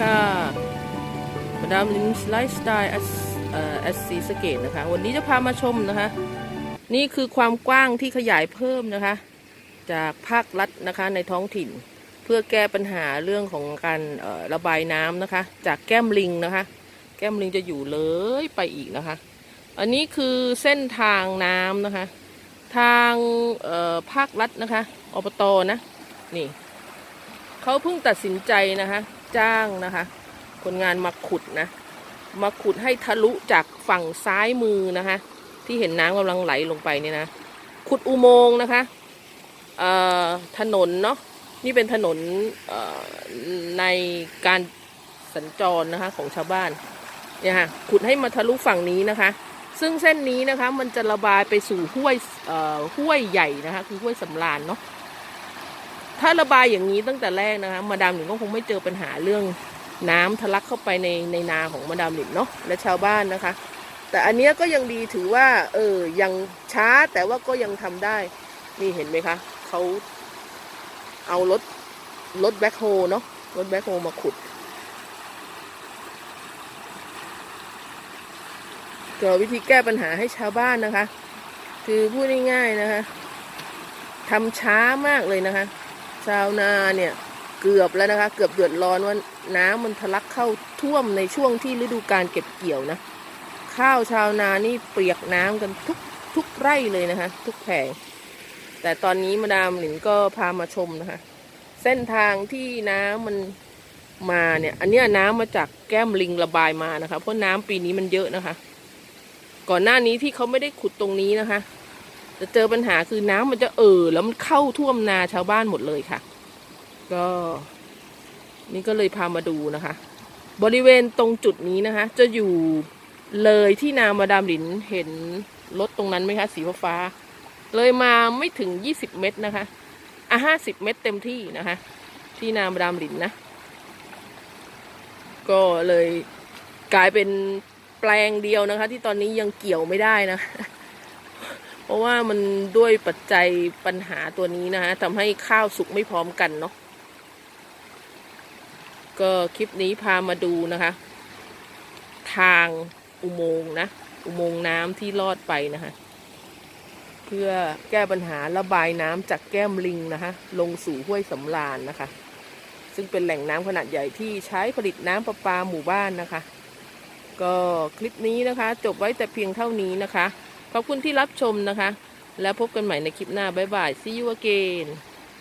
ค่ะมาดามลินไลฟ์สไตล์เอ่อแอสซีสเกตนะคะ วันนี้จะพามาชมนะคะ นี่คือความกว้างที่ขยายเพิ่มนะคะ จากภาครัฐนะคะในท้องถิ่น เพื่อแก้ปัญหาเรื่องของการระบายน้ำนะคะ จากแก้มลิงนะคะ แก้มลิงจะอยู่เลยไปอีกนะคะ อันนี้คือเส้นทางน้ำนะคะ ทางภาครัฐนะคะอบตนะนี่เขาเพิ่งตัดสินใจนะคะ จ้างนะคะ คนงานมาขุดนะ มาขุดให้ทะลุจากฝั่งซ้ายมือนะคะ ที่เห็นน้ำกำลังไหลลงไปเนี่ยนะ ขุดอุโมงค์นะคะถนนเนาะนี่เป็นถนนในการสัญจรนะคะของชาวบ้านเนี่ยค่ะขุดให้มาทะลุฝั่งนี้นะคะ ซึ่งเส้นนี้นะคะมันจะระบายไปสู่ห้วยห้วยใหญ่นะคะ คือห้วยสำราญเนาะ ถ้าระบายอย่างนี้ตั้งแต่แรกนะคะ มาดามหลินก็คงไม่เจอปัญหาเรื่องน้ำทะลักเข้าไปในในนาของมาดามหลินเนาะและชาวบ้านนะคะ แต่อันนี้ก็ยังดีถือว่า เออยังช้าแต่ว่าก็ยังทำได้ นี่เห็นไหมคะเขาเอารถรถแบ็คโฮเนาะรถแบ็คโฮมาขุดก็วิธีแก้ปัญหาให้ชาวบ้านนะคะ คือพูดง่ายๆนะคะทำช้ามากเลยนะคะ ชาวนาเนี่ยเกือบแล้วนะคะ เกือบเดือดร้อนว่าน้ำมันทะลักเข้าท่วมในช่วงที่ฤดูการเก็บเกี่ยวนะ ข้าวชาวนานี่เปียกน้ำกันทุกทุกไร่เลยนะคะ ทุกแผงแต่ตอนนี้มาดามหลินก็พามาชมนะคะ เส้นทางที่น้ำมันมาเนี่ย อันนี้น้ำมาจากแก้มลิงระบายมานะคะ เพราะน้ำปีนี้มันเยอะนะคะ ก่อนหน้านี้ที่เขาไม่ได้ขุดตรงนี้นะคะ จะเจอปัญหาคือน้ำมันจะเอ่อแล้วมันเข้าท่วมนาชาวบ้านหมดเลยค่ะ ก็ นี่ก็เลยพามาดูนะคะ บริเวณตรงจุดนี้นะคะ จะอยู่เลยที่นามาดามหลินเห็นรถตรงนั้นไหมคะ สีฟ้า เลยมาไม่ถึง20เมตรนะคะอะ50เมตรเต็มที่นะคะ ที่นามาดามหลินนะ ก็เลยกลายเป็นแปลงเดียวนะคะ ที่ตอนนี้ยังเกี่ยวไม่ได้นะ เพราะว่ามันด้วยปัจจัยปัญหาตัวนี้นะคะทำให้ข้าวสุกไม่พร้อมกันเนาะก็คลิปนี้พามาดูนะคะ ทางอุโมงค์นะ อุโมงค์น้ำที่ลอดไปนะคะ เพื่อแก้ปัญหาระบายน้ำจากแก้มลิงนะคะ ลงสู่ห้วยสำราญนะคะ ซึ่งเป็นแหล่งน้ำขนาดใหญ่ที่ใช้ผลิตน้ำประปาหมู่บ้านนะคะ ก็คลิปนี้นะคะ จบไว้แต่เพียงเท่านี้นะคะ ขอบคุณที่รับชมนะคะ แล้วพบกันใหม่ในคลิปหน้าบ๊ายบาย see you again